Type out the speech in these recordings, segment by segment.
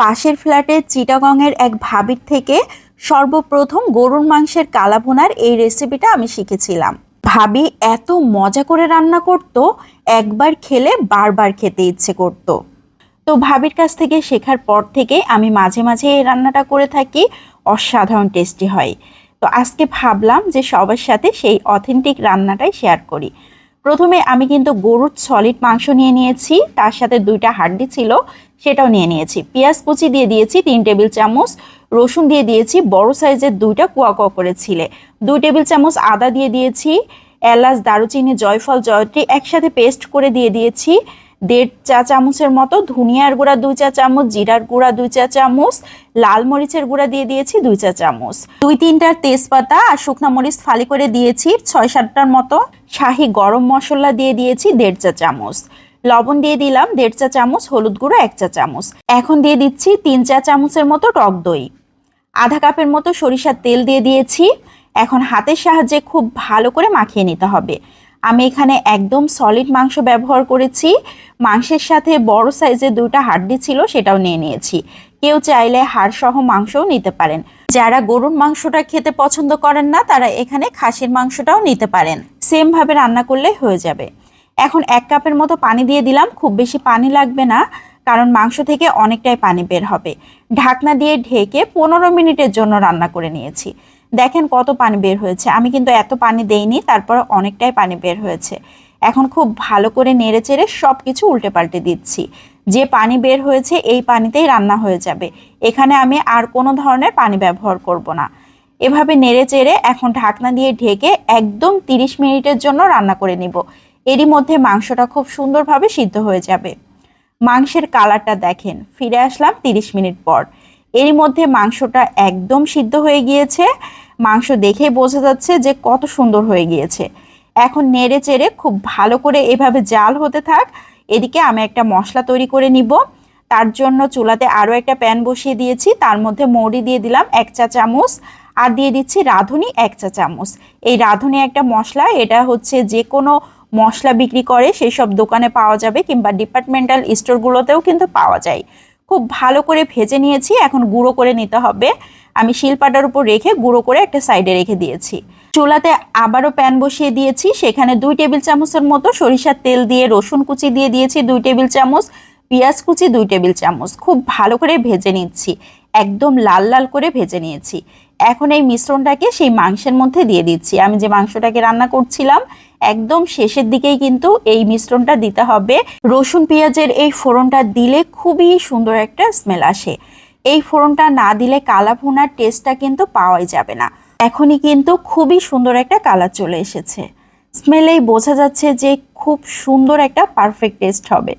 পাশের ফ্ল্যাটে চিটাগংয়ের এক ভাবির থেকে সর্বপ্রথম গরুর মাংসের কালাভুনার এই রেসিপিটা আমি শিখেছিলাম। ভাবি এত মজা করে রান্না করত, একবার খেলে বারবার খেতে ইচ্ছে করত। তো ভাবির কাছ থেকে শেখার পর থেকে আমি মাঝে মাঝে এই রান্নাটা করে থাকি, অসাধারণ টেস্টি হয়। তো আজকে ভাবলাম যে সবার সাথে সেই অথেন্টিক রান্নাটাই শেয়ার করি। প্রথমে আমি কিন্তু গরুর সলিড মাংস নিয়ে নিয়েছি, তার সাথে দুইটা হাড্ডি ছিল, সেটাও নিয়ে নিয়েছি। পেঁয়াজ কুচি দিয়ে দিয়েছি, তিন টেবিল চামচ, রসুন দিয়ে দিয়েছি, বড় সাইজের দুইটা কুয়া কুয়া করে ছিলে। দুই টেবিল চামচ আদা দিয়ে দিয়েছি, এলাচ, দারুচিনি, জয়ফল, জয়ত্রী একসাথে পেস্ট করে দিয়ে দিয়েছি। দেড় চা চামচের মতো, ধনিয়ার গুঁড়া দুই চা চামচ, জিরার গুঁড়া দুই চা চামচ, লাল মরিচের গুঁড়া দিয়ে দিয়েছি দুই চা চামচ। দুই তিনটার তেজপাতা আর শুকনা মরিচ ফালি করে দিয়েছি ছয় সাতটার মতো। শাহি গরম মশলা দিয়ে দিয়েছি দেড় চা চামচ। লবণ দিয়ে দিলাম দেড় চা চামচ, হলুদ গুঁড়ো এক চা চামচ। এখন দিয়ে দিচ্ছি তিন চা চামচের মতো টক দই। আধা কাপের মতো সরিষার তেল দিয়ে দিয়েছি। এখন হাতের সাহায্যে খুব ভালো করে মাখিয়ে নিতে হবে। আমি এখানে একদম সলিড মাংস ব্যবহার করেছি। মাংসের সাথে বড় সাইজের দুইটা হাড্ডি ছিল, সেটাও নিয়ে নিয়েছি। কেউ চাইলে হাড় সহ মাংসও নিতে পারেন। যারা গরুর মাংসটা খেতে পছন্দ করেন না, তারা এখানে খাসির মাংসটাও নিতে পারেন। সেমভাবে রান্না করলে হয়ে যাবে। এখন এক কাপের মতো পানি দিয়ে দিলাম। খুব বেশি পানি লাগবে না, কারণ মাংস থেকে অনেকটাই পানি বের হবে। ঢাকনা দিয়ে ঢেকে পনেরো মিনিটের জন্য রান্না করে নিয়েছি। দেখেন কত পানি বের হয়েছে। আমি কিন্তু এত পানি দেইনি, তারপর অনেকটাই পানি বের হয়েছে। এখন খুব ভালো করে নেড়ে চেড়ে সব কিছু উল্টে পাল্টে দিচ্ছি। যে পানি বের হয়েছে, এই পানিতেই রান্না হয়ে যাবে। এখানে আমি আর কোনো ধরনের পানি ব্যবহার করব না। এভাবে নেড়ে চেড়ে এখন ঢাকনা দিয়ে ঢেকে একদম 30 মিনিটের জন্য রান্না করে নিব। এরই মধ্যে মাংসটা খুব সুন্দরভাবে সিদ্ধ হয়ে যাবে। মাংসের কালারটা দেখেন, ফিরে আসলাম 30 মিনিট পর। এরই মধ্যে মাংসটা একদম সিদ্ধ হয়ে গিয়েছে। মাংস দেখেই বোঝা যাচ্ছে যে কত সুন্দর হয়ে গিয়েছে। এখন নেড়ে চেড়ে খুব ভালো করে এভাবে জাল হতে থাক। এদিকে আমি একটা মশলা তৈরি করে নিব। তার জন্য চুলাতে আরও একটা প্যান বসিয়ে দিয়েছি। তার মধ্যে মৌরি দিয়ে দিলাম এক চা চামচ। আর দিয়ে দিচ্ছি রাঁধুনি এক চা চামচ। এই রাঁধুনি একটা মশলা, এটা হচ্ছে যে কোনো মশলা বিক্রি করে সেই সব দোকানে পাওয়া যাবে কিংবা ডিপার্টমেন্টাল স্টোরগুলোতেও কিন্তু পাওয়া যায়। খুব ভালো করে ভেজে নিয়েছি, এখন গুঁড়ো করে নিতে হবে। আমি শিলপাটার উপর রেখে গুঁড়ো করে একটা সাইডে রেখে দিয়েছি। চুলাতে আবারও প্যান বসিয়ে দিয়েছি, সেখানে দুই টেবিল চামচের মতো সরিষার তেল দিয়ে রসুন কুচি দিয়ে দিয়েছি দুই টেবিল চামচ, পেঁয়াজ কুচি দুই টেবিল চামচ। খুব ভালো করে ভেজে নিচ্ছি, একদম লাল লাল করে ভেজে নিয়েছি। এখন এই মিশ্রণটাকে সেই মাংসের মধ্যে দিয়ে দিচ্ছি। আমি যে মাংসটাকে রান্না করছিলাম, একদম শেষের দিকেই কিন্তু এই মিশ্রণটা দিতে হবে। রসুন পেঁয়াজের এই ফোড়নটা দিলে খুবই সুন্দর একটা স্মেল আসে। এই ফোড়নটা না দিলে কালা ভুনার টেস্টটা কিন্তু পাওয়াই যাবে না। এখনই কিন্তু খুবই সুন্দর একটা কালার চলে এসেছে। স্মেলেই বোঝা যাচ্ছে যে খুব সুন্দর একটা পারফেক্ট টেস্ট হবে।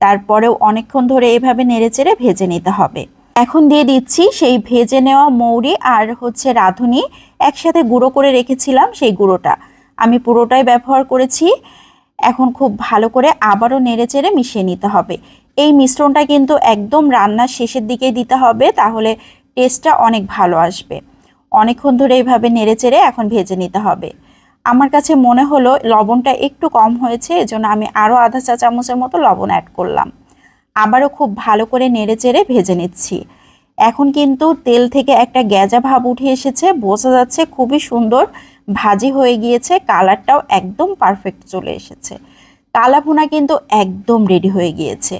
তারপরেও অনেকক্ষণ ধরে এভাবে নেড়েচেড়ে ভেজে নিতে হবে। এখন দিয়ে দিচ্ছি সেই ভেজে নেওয়া মৌরি আর হচ্ছে রাঁধুনি একসাথে গুঁড়ো করে রেখেছিলাম সেই গুঁড়োটা। আমি পুরোটাই ব্যবহার করেছি। এখন খুব ভালো করে আবারও নেড়ে চেড়ে মিশিয়ে নিতে হবে। এই মিশ্রণটা কিন্তু একদম রান্নার শেষের দিকে দিতে হবে, তাহলে টেস্টটা অনেক ভালো আসবে। অনেকক্ষণ ধরে এইভাবে নেড়ে চেড়ে এখন ভেজে নিতে হবে। আমার কাছে মনে হলো লবণটা একটু কম হয়েছে, এজন্য আমি আরও আধা চা চামচের মতো লবণ অ্যাড করলাম। আবারও খুব ভালো করে নেড়ে চেড়ে ভেজে নিচ্ছি। এখন কিন্তু তেল থেকে একটা গ্যাজা ভাব উঠে এসেছে, বোঝা যাচ্ছে খুবই সুন্দর, ভাজি হয়ে গিয়েছে, কালারটাও একদম পারফেক্ট চলে এসেছে। কালাভুনা কিন্তু একদম রেডি হয়ে গিয়েছে।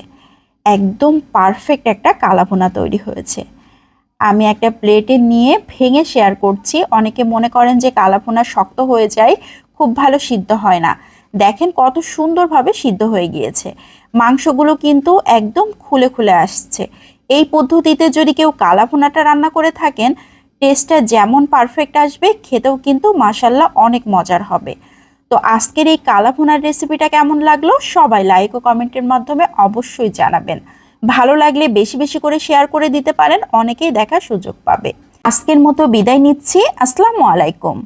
একদম পারফেক্ট একটা কালাভুনা তৈরি হয়েছে। আমি একটা প্লেটে নিয়ে ভেঙে শেয়ার করছি। অনেকে মনে করেন যে কালাভুনা শক্ত হয়ে যায়, খুব ভালো সিদ্ধ হয় না। দেখেন কত সুন্দরভাবে সিদ্ধ হয়ে গিয়েছে। মাংসগুলো কিন্তু একদম খুলে খুলে আসছে। এই পদ্ধতিতে যদি কেউ কালাভুনাটা রান্না করে থাকেন টেস্টটা যেমন পারফেক্ট আসবে, খেতেও কিন্তু মাসাল্লাহ অনেক মজার হবে। তো আজকের এই কালাভুনার রেসিপিটা কেমন লাগল? সবাই লাইক ও কমেন্টের মাধ্যমে অবশ্যই জানাবেন। ভালো লাগলে বেশি বেশি করে শেয়ার করে দিতে পারেন, অনেকেই দেখার সুযোগ পাবে। আজকের মতো বিদায় নিচ্ছি। আসসালামু আলাইকুম।